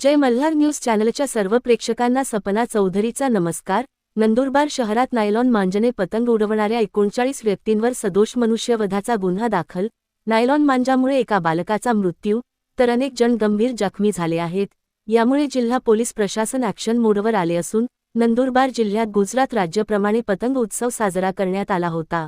जय Malhar news चॅनलच्या सर्व प्रेक्षकांना सपना चौधरीचा नमस्कार. नंदुरबार शहरात नायलॉन मांजने पतंग उडवणाऱ्या एकोणचाळीस व्यक्तींवर सदोष मनुष्यवधाचा गुन्हा दाखल. नायलॉन मांजामुळे एका बालकाचा मृत्यू तर अनेक जण गंभीर जखमी झाले आहेत. यामुळे जिल्हा पोलीस प्रशासन ॲक्शन मोडवर आले असून नंदुरबार जिल्ह्यात गुजरात राज्याप्रमाणे पतंग उत्सव साजरा करण्यात आला होता.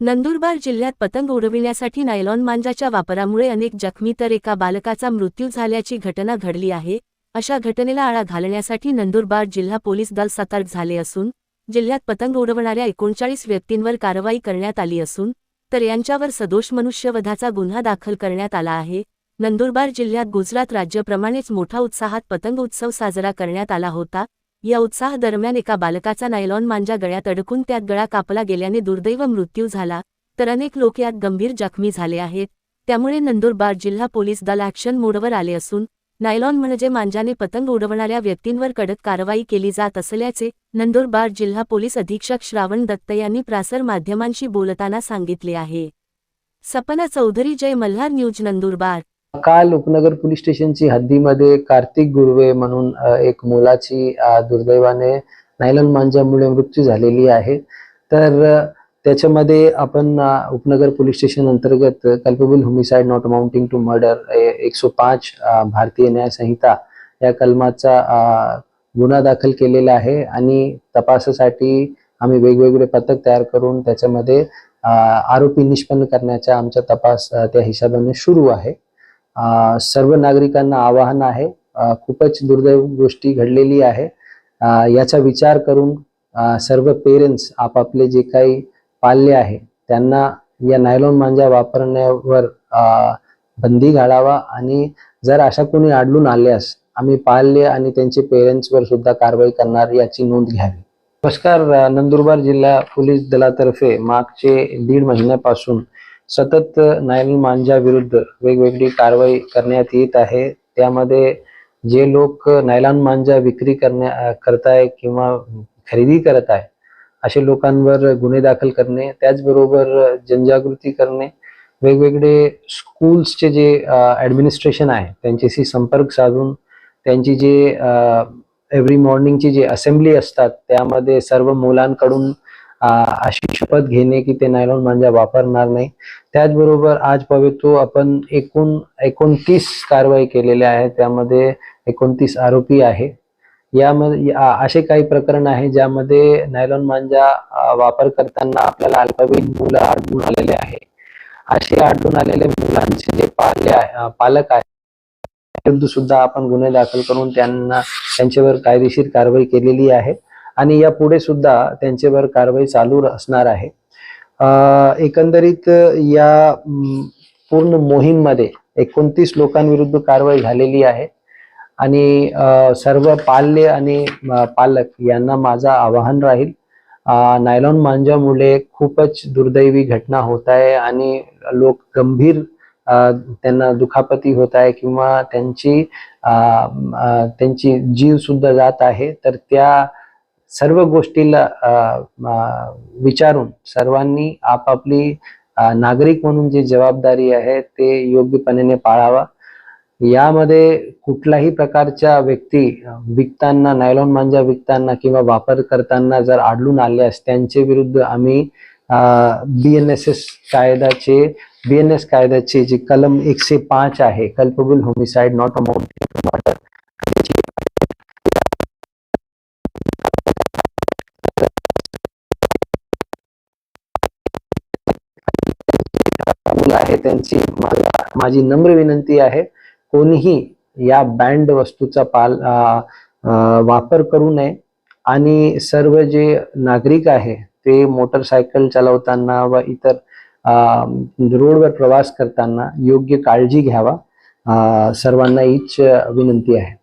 नंदुरबार जिल्ह्यात पतंग उडविण्यासाठी नायलॉन मांजाच्या वापरामुळे अनेक जखमी तर एका बालकाचा मृत्यू झाल्याची घटना घडली आहे अशा घटनेला आळा घालण्यासाठी नंदुरबार जिल्हा पोलीस दल सतर्क झाले असून जिल्ह्यात पतंग उडवणाऱ्या एकोणचाळीस व्यक्तींवर कारवाई करण्यात आली असून तर यांच्यावर सदोष मनुष्यवधाचा गुन्हा दाखल करण्यात आला आहे. नंदुरबार जिल्ह्यात गुजरात राज्याप्रमाणेच मोठा उत्साहात पतंग उत्सव साजरा करण्यात आला होता या उत्साह दरम्यान एका बालकाचा नायलॉन मांजा गळ्यात अडकून त्यात गळा कापला गेल्याने दुर्दैव मृत्यू झाला. तर अनेक लोक यात गंभीर जखमी झाले आहेत. त्यामुळे नंदुरबार जिल्हा पोलीस दल ॲक्शन मोडवर आले असून नायलॉन म्हणजे मांजाने पतंग उडवणाऱ्या व्यक्तींवर कडक कारवाई केली जात असल्याचे नंदुरबार जिल्हा पोलीस अधीक्षक श्रावण दत्त यांनी प्रासर माध्यमांशी बोलताना सांगितले आहे. सपना चौधरी जय मल्हार न्यूज नंदुरबार. काल उपनगर पोलीस स्टेशनची हद्दीमध्ये कार्तिक गुरवे म्हणून एक मुलाची दुर्दैवाने नायलॉन मांजामुळे मृत्यू झालेली आहे. तर त्याच्यामध्ये आपण उपनगर पोलीस स्टेशन अंतर्गत culpable homicide not amounting to murder एकशे पाच भारतीय न्याय संहिता या कलमाचा गुन्हा दाखल केलेला आहे आणि तपासासाठी आम्ही वेगवेगळे पथक तयार करून त्याच्यामध्ये आरोपी निष्पन्न करण्याचा आमचा तपास त्या हिशोबाने सुरू आहे. सर्व नागरिकांना आवाहन आहे. खूपच दुर्दैव गोष्टी घडलेली आहे. याचा विचार करून सर्व पेरेंट्स आपापले जे काही पाल्य आहे त्यांना या नायलॉन मांजा वापरण्यावर बंदी घालावा आणि जर अशा कोणी आढळून आल्यास आम्ही पाल्य आणि त्यांचे पेरेंट्सवर सुद्धा कारवाई करणार याची नोंद घ्यावी. नमस्कार नंदुरबार जिल्हा पोलीस दलातर्फे मागचे दीड महिन्यापासून सतत नायलॉन मांजा विरुद्ध वेगवेगळी कारवाई करण्यात येत आहे. त्यामध्ये जे लोक नायलॉन मांजा विक्री करण्या करताय किंवा खरेदी करत आहे असे लोकांवर गुन्हे दाखल करणे त्याचबरोबर जनजागृती करणे वेगवेगळे स्कूल्सचे जे ॲडमिनिस्ट्रेशन आहे त्यांच्याशी संपर्क साधून त्यांची जे एव्हरी मॉर्निंगची जी असेंब्ली असतात त्यामध्ये सर्व मुलांकडून अशी शपथ घेणे की ते नायलॉन मांजा वापरणार नाही. त्याचबरोबर आज पवितो आपण एकूण एकोणतीस कारवाई केलेल्या आहेत. त्यामध्ये एकोणतीस आरोपी आहे यामध्ये असे काही प्रकरण आहे ज्यामध्ये नायलॉन मांजा वापर करताना आपल्याला अल्पवयीन मुलं आढळून आलेले आहे असे आढळून आलेले मुलांचे जे पाले पालक आहेत सुद्धा आपण गुन्हे दाखल करून त्यांना त्यांच्यावर कायदेशीर कारवाई केलेली आहे. आणि यापुढे सुद्धा त्यांच्यावर कारवाई चालू असणार आहे. एकंदरीत या पूर्ण मोहीममध्ये एकोणतीस लोकांविरुद्ध कारवाई झालेली आहे. आणि सर्व पाल्य आणि पालक यांना माझा आवाहन राहील नायलॉन मांजामुळे खूपच दुर्दैवी घटना होत आहे आणि लोक गंभीर त्यांना दुखापती होत आहे किंवा त्यांची त्यांची जीव सुद्धा जात आहे. तर त्या सर्व गोष्टीला विचारून सर्वांनी आपापली नागरिक म्हणून जी जबाबदारी आहे ते योग्यपणे पाळावा. यामध्ये कुठल्याही प्रकारच्या व्यक्ती विकताना नायलॉन मांजा विकताना किंवा वापर करताना जर आढळून आल्यास त्यांचे विरुद्ध आम्ही बीएनएसएस कायद्याचे बी एन एस कायद्याचे जे कलम एकशे पाच आहे कल्पबल होमिसाइड नॉट अमाउंट त्यांची मला माझी नम्र विनंती आहे कोणीही या बँड वस्तूचा पाल आ, आ, वापर करू नये. आणि सर्व जे नागरिक आहे ते मोटरसायकल चालवताना व इतर रोडवर प्रवास करताना योग्य काळजी घ्यावा. सर्वांना हीच विनंती आहे.